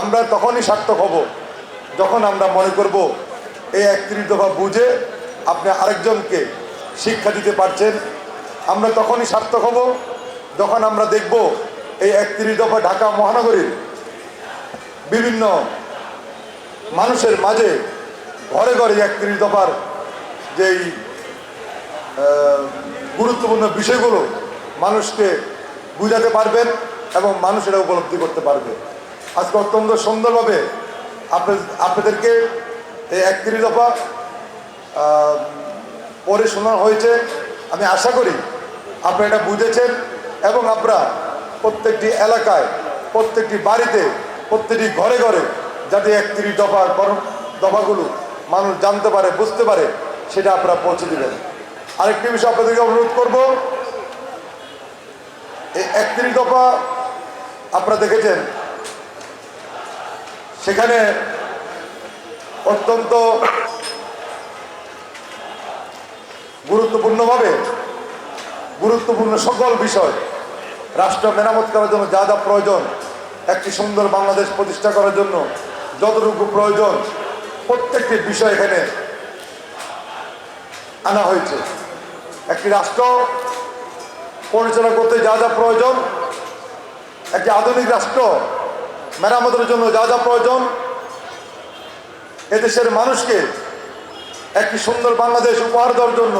আমরা তখনই সার্থক হব। যখন আমরা মনে করব এই একত্রিশ দফা বুঝে আপনি আরেকজনকে শিক্ষা দিতে পারছেন, আমরা তখনই সার্থক হব। যখন আমরা দেখব এই একত্রিশ দফা ঢাকা মহানগরীর বিভিন্ন মানুষের মাঝে ঘরে ঘরে একত্রিশ দফার যেই গুরুত্বপূর্ণ বিষয়গুলো মানুষকে বুঝাতে পারবেন এবং মানুষেরা উপলব্ধি করতে পারবে। আজকে অত্যন্ত সুন্দরভাবে আপনি- আপনাদেরকে এই একত্রিশ দফা পড়ে শোনা হয়েছে। আমি আশা করি আপনারা এটা বুঝেছেন এবং আপনারা প্রত্যেকটি এলাকায়, প্রত্যেকটি বাড়িতে, প্রত্যেকটি ঘরে ঘরে যাতে একত্রিশ দফার দফাগুলো মানুষ জানতে পারে, বুঝতে পারে, সেটা আপনারা পৌঁছে দেবেন। আরেকটি বিষয় আপনাদেরকে অনুরোধ করব, এই একত্রিশ দফা আপনারা দেখেছেন সেখানে অত্যন্ত গুরুত্বপূর্ণভাবে গুরুত্বপূর্ণ সকল বিষয় রাষ্ট্র মেরামত করার জন্য যা যা প্রয়োজন, একটি সুন্দর বাংলাদেশ প্রতিষ্ঠা করার জন্য যতটুকু প্রয়োজন প্রত্যেকটি বিষয় এখানে আনা হয়েছে। একটি রাষ্ট্র পরিচালনা করতে যা যা প্রয়োজন, একটি আধুনিক রাষ্ট্র মেরামতের জন্য যা যা প্রয়োজন, এদেশের মানুষকে একটি সুন্দর বাংলাদেশ উপহার দেওয়ার জন্য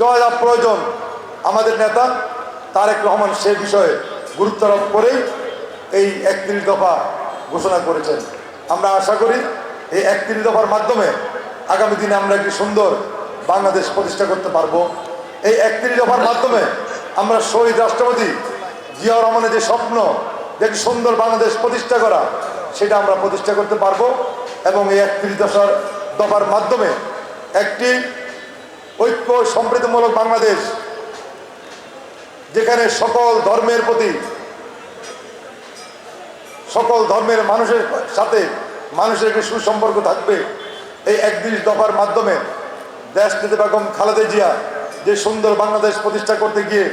যা যা প্রয়োজন, আমাদের নেতা তারেক রহমান সে বিষয়ে গুরুত্ব আরোপ করেই এই একত্রিশ দফা ঘোষণা করেছেন। আমরা আশা করি এই একত্রিশ দফার মাধ্যমে আগামী দিনে আমরা একটি সুন্দর বাংলাদেশ প্রতিষ্ঠা করতে পারব। এই একত্রিশ দফার মাধ্যমে আমরা শহীদ রাষ্ট্রপতি জিয়াউর রহমানের যে স্বপ্ন যে একটি সুন্দর বাংলাদেশ প্রতিষ্ঠা করা, সেটা আমরা প্রতিষ্ঠা করতে পারব এবং এই একত্রিশ দশার দফার মাধ্যমে একটি ঐক্য সম্প্রীতিমূলক বাংলাদেশ, যেখানে সকল ধর্মের প্রতি, সকল ধর্মের মানুষের সাথে মানুষের একটি সুসম্পর্ক থাকবে। এই একত্রিশ দফার মাধ্যমে দেশ নেতা বেগম খালেদা জিয়া যে সুন্দর বাংলাদেশ প্রতিষ্ঠা করতে গিয়ে,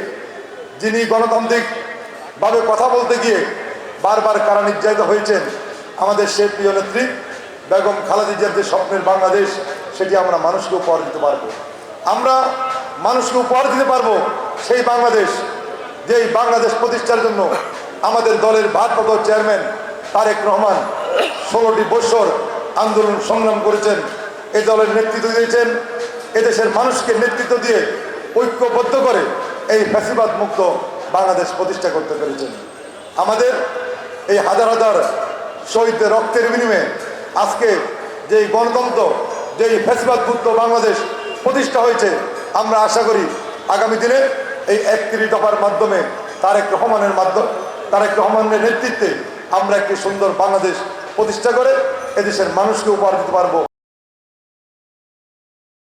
যিনি গণতান্ত্রিকভাবে কথা বলতে গিয়ে বারবার কারা নির্যাতিত হয়েছেন আমাদের সে প্রিয় নেত্রী বেগম খালেদা জিয়ার যে স্বপ্নের বাংলাদেশ, সেটি আমরা মানুষকে উপহার দিতে পারব। আমরা মানুষকে উপহার দিতে পারব সেই বাংলাদেশ, যেই বাংলাদেশ প্রতিষ্ঠার জন্য আমাদের দলের ভারপ্রাপ্ত চেয়ারম্যান তারেক রহমান ষোলোটি বছর আন্দোলন সংগ্রাম করেছেন এই দলের নেতৃত্ব দিয়েছেন, এদেশের মানুষকে নেতৃত্ব দিয়ে ঐক্যবদ্ধ করে এই ফ্যাসিবাদ মুক্ত বাংলাদেশ প্রতিষ্ঠা করতে পেরেছেন। আমাদের এই হাজার হাজার শহীদদের রক্তের বিনিময়ে আজকে যেই গণতন্ত্র, যেই ফেসবাদভুক্ত বাংলাদেশ প্রতিষ্ঠা হয়েছে, আমরা আশা করি আগামী দিনে এই একত্রিশ দফার মাধ্যমে তারেক রহমানের মাধ্যমে, তারেক রহমানের নেতৃত্বে আমরা একটি সুন্দর বাংলাদেশ প্রতিষ্ঠা করে এদেশের মানুষকে উপহার দিতে পারব।